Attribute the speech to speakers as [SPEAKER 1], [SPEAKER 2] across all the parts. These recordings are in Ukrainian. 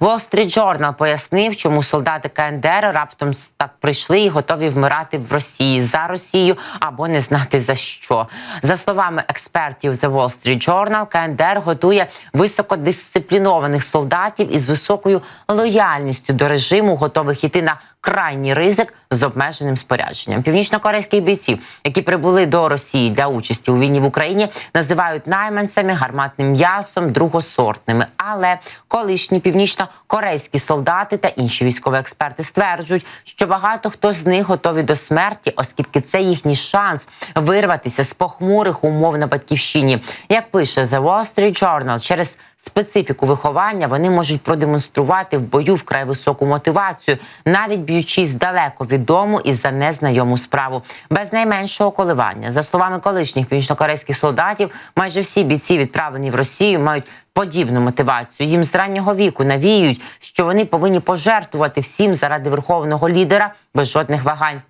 [SPEAKER 1] Wall Street Journal пояснив, чому солдати КНДР раптом так прийшли і готові вмирати в Росії за Росію або не знати за що. За словами експертів The Wall Street Journal, КНДР готує високодисциплінованих солдатів із високою лояльністю до режиму, готових іти на крайній ризик з обмеженим спорядженням. Північно-корейських бійців, які прибули до Росії для участі у війні в Україні, називають найманцями, гарматним м'ясом, другосортними. Але колишні північно-корейські солдати та інші військові експерти стверджують, що багато хто з них готові до смерті, оскільки це їхній шанс вирватися з похмурих умов на батьківщині. Як пише The Wall Street Journal, через специфіку виховання вони можуть продемонструвати в бою вкрай високу мотивацію, навіть б'ючись далеко від дому і за незнайому справу, без найменшого коливання. За словами колишніх північнокорейських солдатів, майже всі бійці, відправлені в Росію, мають подібну мотивацію. Їм з раннього віку навіюють, що вони повинні пожертвувати всім заради верховного лідера без жодних вагань.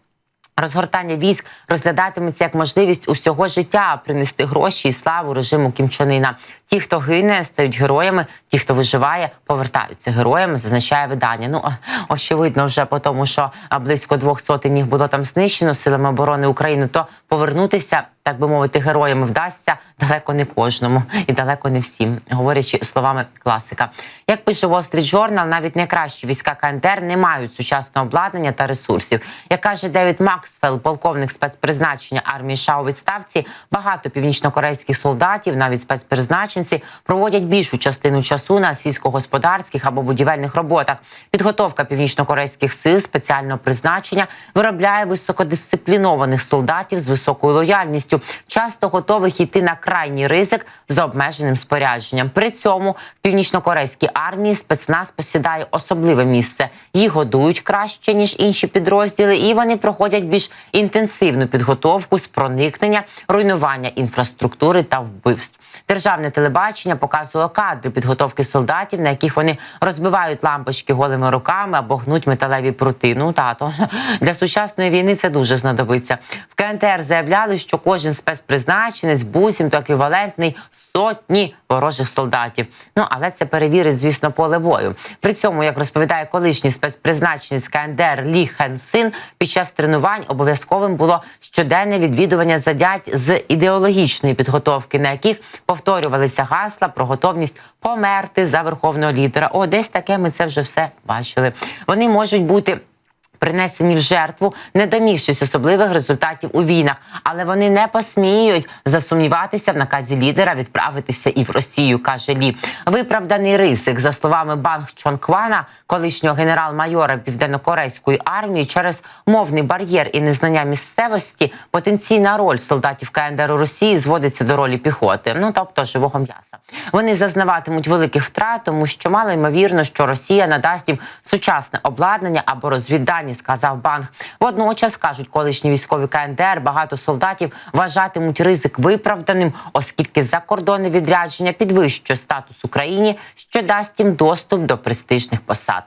[SPEAKER 1] Розгортання військ розглядатиметься як можливість усього життя принести гроші і славу режиму Кімчанина. Ті, хто гине, стають героями. Ті, хто виживає, повертаються героями. Зазначає видання. Ну очевидно, вже по тому, що близько двох сотень їх було там знищено силами оборони України. То повернутися, так би мовити, героями вдасться далеко не кожному і далеко не всім, говорячи словами класика. Як пише Wall Street Journal, навіть найкращі війська КНДР не мають сучасного обладнання та ресурсів. Як каже Девід Максвелл, полковник спецпризначення армії США у відставці, багато північнокорейських солдатів, навіть спецпризначенці, проводять більшу частину часу на сільськогосподарських або будівельних роботах. Підготовка північнокорейських сил спеціального призначення виробляє високодисциплінованих солдатів з високою лояльністю, часто готових йти на крайній ризик з обмеженим спорядженням. При цьому в північнокорейській армії спецназ посідає особливе місце. Їх годують краще ніж інші підрозділи, і вони проходять більш інтенсивну підготовку з проникнення, руйнування інфраструктури та вбивств. Державне телебачення показує кадри підготовки солдатів, на яких вони розбивають лампочки голими руками або гнуть металеві прути. Ну тато для сучасної війни це дуже знадобиться. В КНТР заявляли, що кожен спецпризначенець буцімто еквівалентний сотні ворожих солдатів. Ну але це перевірить, звісно, поле бою. При цьому, як розповідає колишній спецпризначенець КНДР Лі Хен Син, під час тренувань обов'язковим було щоденне відвідування занять з ідеологічної підготовки, на яких повторювалися гасла про готовність померти за верховного лідера. О, десь таке ми це вже все бачили. Вони можуть бути. Принесені в жертву, не домігшись особливих результатів у війнах, але вони не посміють засумніватися в наказі лідера відправитися і в Росію, каже Лі. Виправданий ризик, за словами Банг Чонквана, колишнього генерал-майора південнокорейської армії, через мовний бар'єр і незнання місцевості, потенційна роль солдатів КНДР у Росії зводиться до ролі піхоти, ну тобто живого м'яса. Вони зазнаватимуть великих втрат, тому що мало ймовірно, що Росія надасть їм сучасне обладнання або розвіддані, сказав Банг. Водночас кажуть, колишні військові КНДР багато солдатів вважатимуть ризик виправданим, оскільки закордонне відрядження підвищує статус Україні, що дасть їм доступ до престижних посад.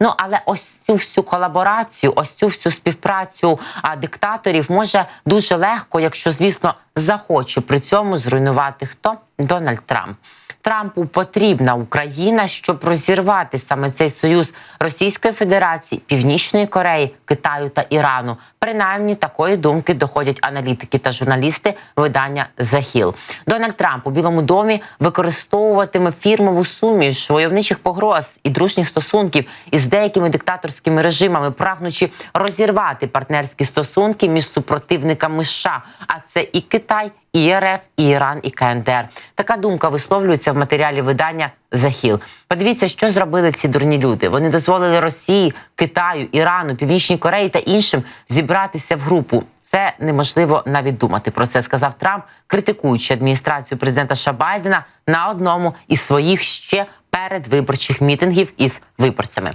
[SPEAKER 1] Ну але ось цю всю колаборацію, ось цю всю співпрацю а, диктаторів може дуже легко, якщо звісно захоче при цьому зруйнувати хто Дональд Трамп. Трампу потрібна Україна, щоб розірвати саме цей союз Російської Федерації, Північної Кореї, Китаю та Ірану. Принаймні такої думки доходять аналітики та журналісти видання The Hill. Дональд Трамп у Білому домі використовуватиме фірмову суміш войовничих погроз і дружніх стосунків із деякими диктаторськими режимами, прагнучи розірвати партнерські стосунки між супротивниками США. А це і Китай, і РФ, і Іран, і КНДР. Така думка висловлюється в матеріалі видання «The Hill». Подивіться, що зробили ці дурні люди. Вони дозволили Росії, Китаю, Ірану, Північній Кореї та іншим зібратися в групу. Це неможливо навіть думати про це, сказав Трамп, критикуючи адміністрацію президента Ша Байдена на одному із своїх ще передвиборчих мітингів із виборцями.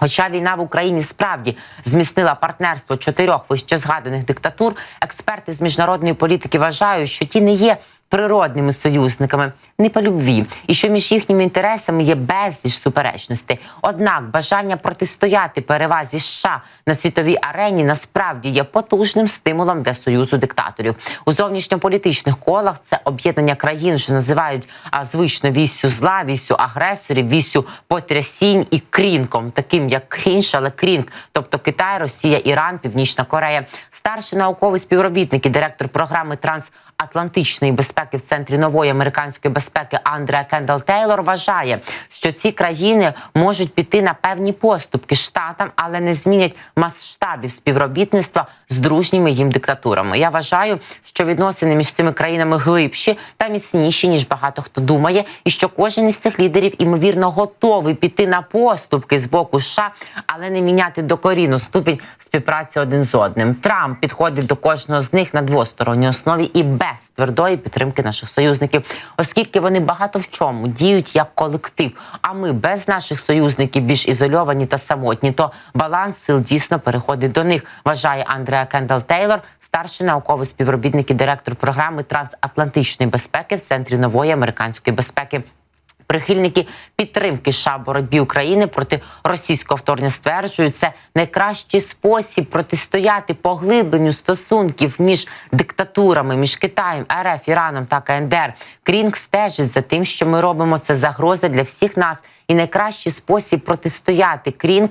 [SPEAKER 1] Хоча війна в Україні справді зміцнила партнерство чотирьох вищезгаданих диктатур, експерти з міжнародної політики вважають, що ті не є природними союзниками. Не по любві, і що між їхніми інтересами є безліч суперечностей. Однак бажання протистояти перевазі США на світовій арені насправді є потужним стимулом для союзу диктаторів у зовнішньополітичних колах. Це об'єднання країн, що називають а, звично віссю зла, віссю агресорів, віссю потрясінь і крінком, таким як крінж, але крінк, тобто Китай, Росія, Іран, Північна Корея. Старший науковий співробітник і директор програми Транс. Атлантичної безпеки в центрі нової американської безпеки Андреа Кендал Тейлор вважає, що ці країни можуть піти на певні поступки штатам, але не змінять масштабів співробітництва з дружніми їм диктатурами. Я вважаю, що відносини між цими країнами глибші та міцніші ніж багато хто думає, і що кожен із цих лідерів імовірно готовий піти на поступки з боку США, але не міняти докорінно ступінь співпраці один з одним. Трамп підходить до кожного з них на двосторонній основі і без твердої підтримки наших союзників, оскільки вони багато в чому діють як колектив. А ми без наших союзників більш ізольовані та самотні, то баланс сил дійсно переходить до них. Вважає Андреа Кендал Тейлор, старший науковий співробітник і директор програми трансатлантичної безпеки в центрі нової американської безпеки. Прихильники підтримки США боротьбі України проти російського вторгнення стверджують, це найкращий спосіб протистояти поглибленню стосунків між диктатурами, між Китаєм, РФ, Іраном та КНДР. Крінг стежить за тим, що ми робимо це загроза для всіх нас. І найкращий спосіб протистояти Крінг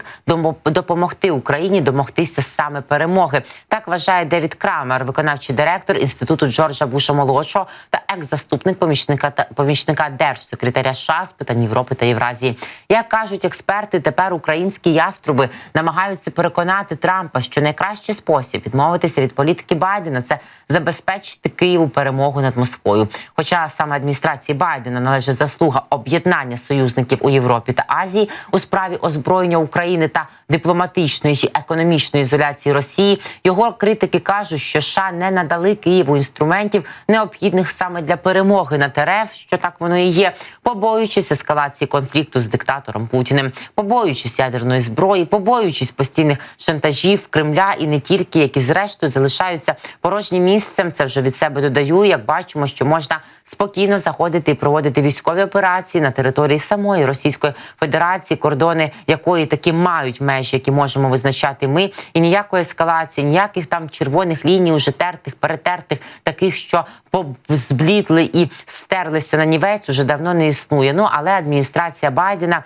[SPEAKER 1] допомогти Україні домогтися саме перемоги. Так вважає Девід Крамер, виконавчий директор інституту Джорджа Буша молодшого та екс-заступник помічника та помічника держсекретаря США з питань Європи та Євразії. Як кажуть експерти, тепер українські яструби намагаються переконати Трампа, що найкращий спосіб відмовитися від політики Байдена це забезпечити Києву перемогу над Москвою. Хоча саме адміністрації Байдена належить заслуга об'єднання союзників у Європі та Азії у справі озброєння України та дипломатичної і економічної ізоляції Росії. Його критики кажуть, що США не надали Києву інструментів, необхідних саме для перемоги над РФ, що так воно і є, побоюючись ескалації конфлікту з диктатором Путіним, побоюючись ядерної зброї, побоюючись постійних шантажів Кремля і не тільки, які зрештою залишаються порожнім місцем. Це вже від себе додаю. Як бачимо, що можна спокійно заходити і проводити військові операції на території самої Російської Федерації, кордони якої таки мають межі, які можемо визначати ми, і ніякої ескалації, ніяких там червоних ліній, уже тертих, перетертих, таких, що зблідли і стерлися на нівець, уже давно не існує. Ну але адміністрація Байдена.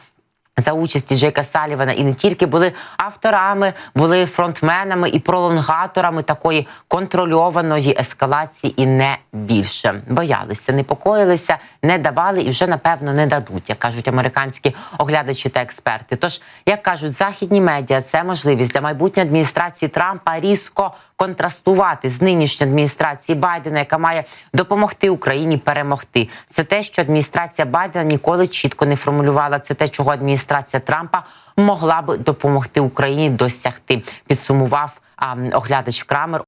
[SPEAKER 1] За участі Джейка Салівана і не тільки були авторами, були фронтменами і пролонгаторами такої контрольованої ескалації, і не більше боялися, непокоїлися, не давали і вже напевно не дадуть, як кажуть американські оглядачі та експерти. Тож, як кажуть західні медіа, це можливість для майбутньої адміністрації Трампа різко контрастувати з нинішньою адміністрацією Байдена, яка має допомогти Україні перемогти. Це те, що адміністрація Байдена ніколи чітко не формулювала. Це те, чого адміністрація Трампа могла би допомогти Україні досягти. Підсумував а, оглядач Крамер.